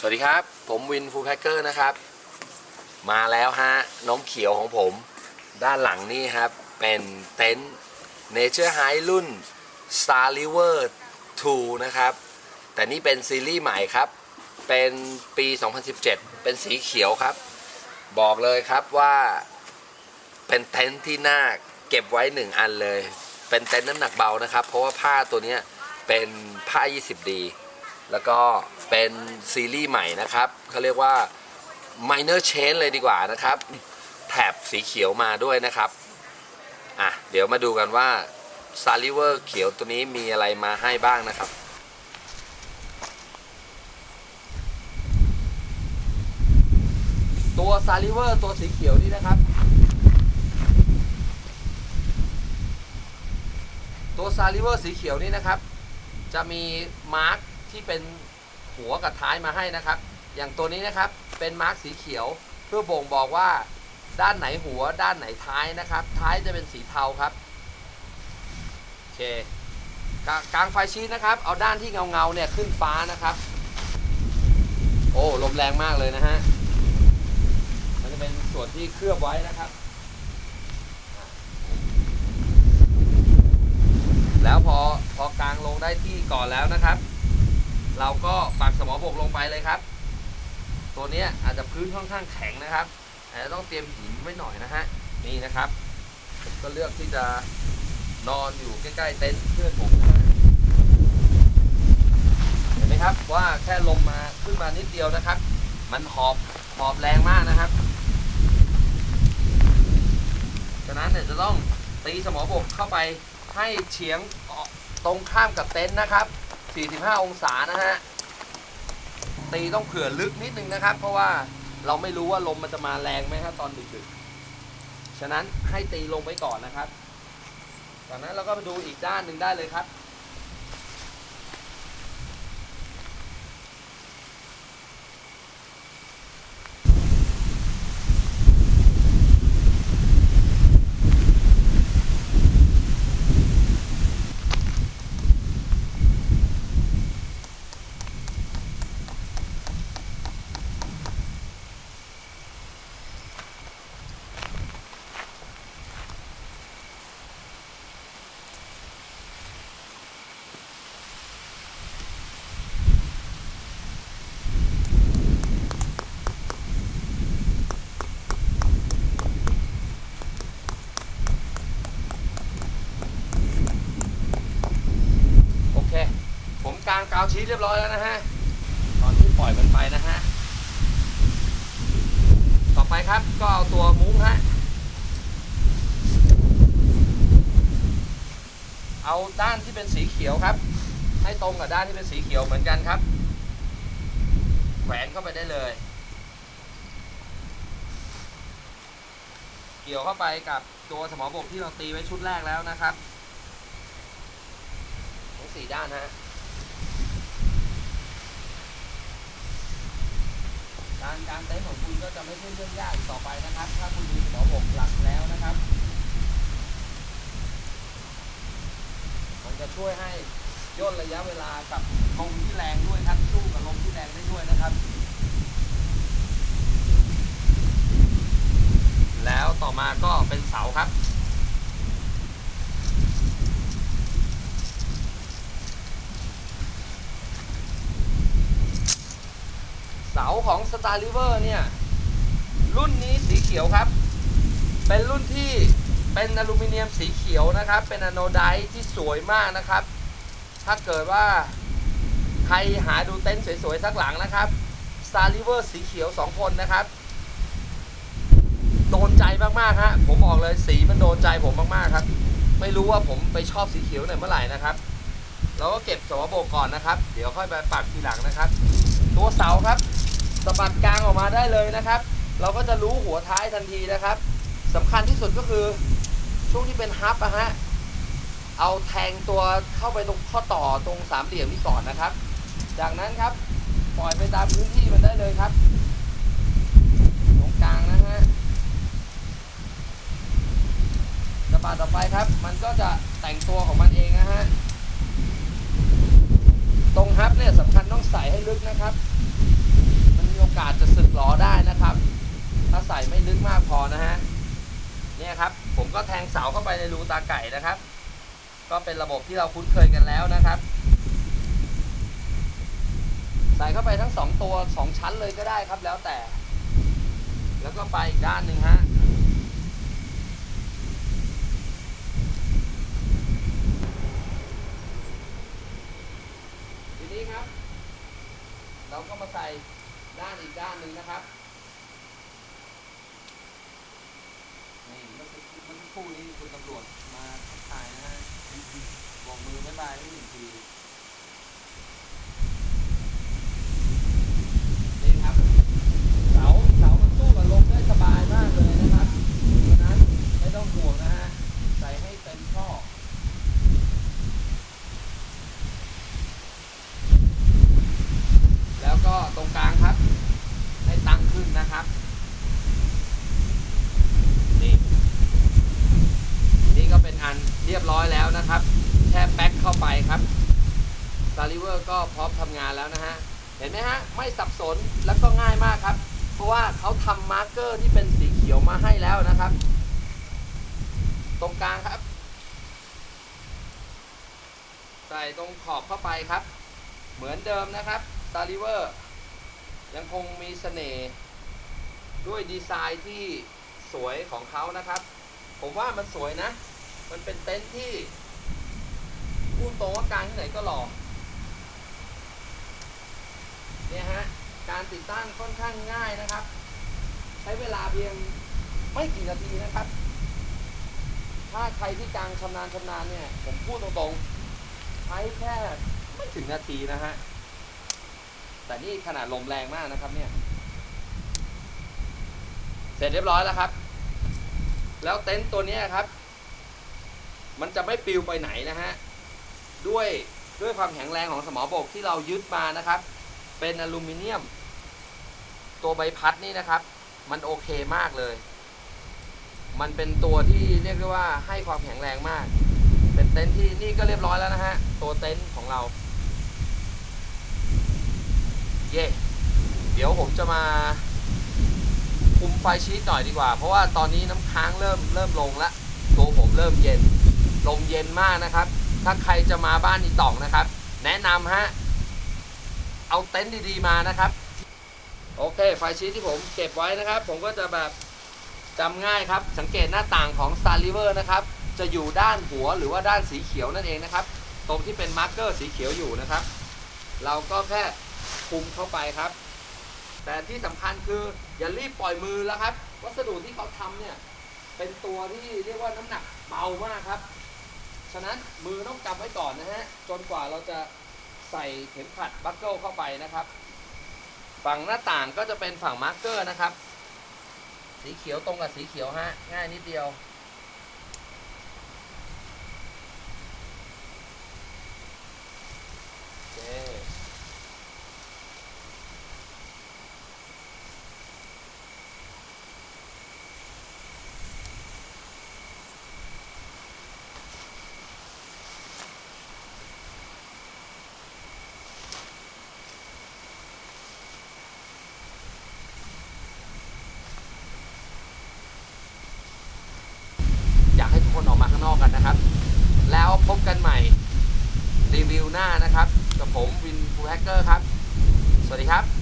สวัสดีครับ ผมวินฟูลแพคเกอร์นะครับ มาแล้วฮะน้องเขียวของผม ด้านหลังนี่ครับ เป็นเต็นท์ Nature High รุ่น Star River 2 นะครับ แต่นี่เป็นซีรีส์ใหม่ครับ เป็นปี 2017 เป็นสีเขียวครับ บอกเลยครับว่าเป็นเต็นท์ที่น่าเก็บไว้หนึ่งอันเลย เป็นเต็นท์น้ำหนักเบานะครับ เพราะว่าผ้าตัวนี้เป็นผ้า 20D แล้วก็เป็นซีรีส์ใหม่นะครับเขาเรียกว่า minor change เลยดีกว่านะครับ แถบสีเขียวมาด้วยนะครับ อะ เดี๋ยวมาดูกันว่า s a l i v e r เขียวตัวนี้มีอะไรมาให้บ้างนะครับตัว s a l i v e r ตัวสีเขียวนี่นะครับ ตัว s a l i v e r สีเขียวนี่นะครับ จะมีมาร์ก ที่เป็นหัวกับท้ายมาให้นะครับ อย่างตัวนี้นะครับเป็นมาร์กสีเขียว เพื่อบ่งบอกว่าด้านไหนหัวด้านไหนท้ายนะครับ ท้ายจะเป็นสีเทาครับโอเคกลางกลางไฟชีตนะครับ เอาด้านที่เงาเงาเนี่ยขึ้นฟ้านะครับ โอ้ลมแรงมากเลยนะฮะมันจะเป็นส่วนที่เคลือบไว้นะครับ แล้วพอพอกลางลงได้ที่ก่อนแล้วนะครับ เราก็ปักสมอบกลงไปเลยครับ ตัวนี้อาจจะพื้นค่อนข้างแข็งนะครับอาจจะต้องเตรียมหินไว้หน่อยนะฮะนี่นะครับผมก็เลือกที่จะนอนอยู่ใกล้ๆเต็นท์เพื่อนผมนะฮะเห็นไหมครับว่าแค่ลมมาขึ้นมานิดเดียวนะครับ มันหอบหอบแรงมากนะครับฉะนั้นเนี่ยจะต้องตีสมอบกเข้าไปให้เฉียงออกตรงข้ามกับเต็นท์นะครับ 45 องศานะฮะ ตีต้องเผื่อลึกนิดนึงนะครับ เพราะว่าเราไม่รู้ว่าลมมันจะมาแรงไหมครับตอนดึกๆ ฉะนั้นให้ตีลงไปก่อนนะครับ จากนั้นเราก็มาดูอีกด้านหนึ่งได้เลยครับ โอเค ผมก เรียบร้อยแล้วนะฮะตอนที่ปล่อยมันไปนะฮะต่อไปครับก็เอาตัวมุ้งฮะเอาด้านที่เป็นสีเขียวครับ ให้ตรงกับด้านที่เป็นสีเขียวเหมือนกันครับแขวนเข้าไปได้เลย เกี่ยวเข้าไปกับตัวสมอบกที่เราตีไว้ชุดแรกแล้วนะครับทั้งสี่ด้านฮะ การการเต็นของคุณก็จะไม่ใช่เรื่องยากต่อไปนะครับ ถ้าคุณมีหัวบกหลักแล้วนะครับ มันจะช่วยให้ย่นระยะเวลากับลมที่แรงด้วยครับสู้กับลมที่แรงได้ด้วยนะครับ แล้วต่อมาก็เป็นเสาครับ เสาของ Star River เนี่ย รุ่นนี้สีเขียวครับ เป็นรุ่นที่เป็นอลูมิเนียมสีเขียวนะครับ เป็นอะโนไดท์ที่สวยมากนะครับ ถ้าเกิดว่าใครหาดูเต็นท์สวยๆสักหลังนะครับ Star River สีเขียว 2 คนนะครับ โดนใจมากๆฮะผมบอกเลยสีมันโดนใจผมมากๆครับ ไม่รู้ว่าผมไปชอบสีเขียวไหนเมื่อไหร่นะครับ เราก็เก็บสวโบก่อนนะครับ เดี๋ยวค่อยไปปักทีหลังนะครับ ตัวเสาครับ สะบัดกลางออกมาได้เลยนะครับ เราก็จะรู้หัวท้ายทันทีนะครับสำคัญที่สุดก็คือช่วงที่เป็นฮับอะฮะเอาแทงตัวเข้าไปตรงข้อต่อตรงสามเหลี่ยมนี้ก่อนนะครับ จากนั้นครับปล่อยไปตามพื้นที่มันได้เลยครับ ตรงกลางนะฮะสะบัดต่อไปครับ มันก็จะแต่งตัวของมันเองนะฮะตรงฮับเนี่ยสำคัญต้องใส่ให้ลึกนะครับ โอกาสจะสึกล้อได้นะครับ ถ้าใส่ไม่ลึกมากพอนะฮะเนี่ยครับ ผมก็แทงเสาเข้าไปในรูตาไก่นะครับ ก็เป็นระบบที่เราคุ้นเคยกันแล้วนะครับ ใส่เข้าไปทั้งสองตัวสองชั้นเลยก็ได้ครับแล้วแต่ แล้วก็ไปอีกด้านหนึ่งฮะทีนี้ครับ เราก็มาใส่ ด้านอีกด้านหนึ่งนะครับนี่เมื่อสักเมื่อสันคู่นี้คุณตำรวจมาทักทายนะฮะบอกมือบ๊ายบายให้หนึ่งที นี่ครับ เสาเสามันสู้กับลมได้สบายมากเลยนะครับเพราะฉะนั้นไม่ต้องห่วงนะฮะ ใส่ให้เต็มช่อ แล้วก็ตรงกลางครับ ให้ตั้งขึ้นนะครับ นี่ นี่ก็เป็นอันเรียบร้อยแล้วนะครับ แค่แป๊กเข้า ไปครับซาลิเวอร์ก็พร้อมทำงานแล้วนะฮะ เห็นไหมฮะ ไม่สับสนแล้วก็ง่ายมากครับ เพราะว่าเขาทำมาร์กเกอร์ที่เป็นสีเขียวมาให้แล้วนะครับ ตรงกลางครับ ใส่ตรงขอบเข้าไปครับ เหมือนเดิมนะครับซาลิเวอร์ยังคงมีเสน่ห์ด้วยดีไซน์ที่สวยของเขานะครับ ผมว่ามันสวยนะ มันเป็นเต็นท์ที่ พูดตรงว่ากลางที่ไหนก็หล่อเนี่ยฮะการติดตั้งค่อนข้างง่ายนะครับ ใช้เวลาเพียงไม่กี่นาทีนะครับ ถ้าใครที่กลางชำนาญชำนาญเนี่ย ผมพูดตรงๆ ใช้แค่ไม่ถึงนาทีนะฮะ แต่นี่ขนาดลมแรงมากนะครับเนี่ย เสร็จเรียบร้อยแล้วครับ แล้วเต็นท์ตัวนี้ครับ มันจะไม่ปลิวไปไหนนะฮะ ด้วยด้วยความแข็งแรงของสมอบกที่เรายึดมานะครับ เป็นอลูมิเนียม ตัวใบพัดนี่นะครับ มันโอเคมากเลย มันเป็นตัวที่เรียกได้ว่าให้ความแข็งแรงมาก เป็นเต็นท์ที่นี่ก็เรียบร้อยแล้วนะฮะ ตัวเต็นท์ของเรา เย่เดี๋ยวผมจะมาคุมไฟชีตหน่อยดีกว่า เพราะว่าตอนนี้น้ำค้างเริ่มเริ่มลงแล้วตัวผมเริ่มเย็น ลมเย็นมากนะครับ ถ้าใครจะมาบ้านอีต่องนะครับ แนะนำฮะ เอาเต็นท์ดีๆมานะครับ โอเค ไฟชีตที่ผมเก็บไว้นะครับ ผมก็จะแบบจำง่ายครับ สังเกตหน้าต่างของ Star River นะครับ จะอยู่ด้านหัวหรือว่าด้านสีเขียวนั่นเองนะครับ ตรงที่เป็นมาร์กเกอร์สีเขียวอยู่นะครับ เราก็แค่คุมเข้าไปครับ แต่ที่สำคัญคืออย่ารีบปล่อยมือแล้วครับ วัสดุที่เขาทำเนี่ย เป็นตัวที่เรียกว่าน้ำหนักเบามากครับ ฉะนั้นมือต้องกำไว้ก่อนนะฮะ จนกว่าเราจะใส่เข็มขัดบัคเกิลเข้าไปนะครับ ฝั่งหน้าต่างก็จะเป็นฝั่งมาร์กเกอร์นะครับ สีเขียวตรงกับสีเขียวฮะ ง่ายนิดเดียว โอเค อยากให้ทุก คนออกมาข้างนอกกันนะครับ แล้วพบกันใหม่รีวิวหน้านะครับ กับผมวินฟูแฮกเกอร์ครับ สวัสดีครับ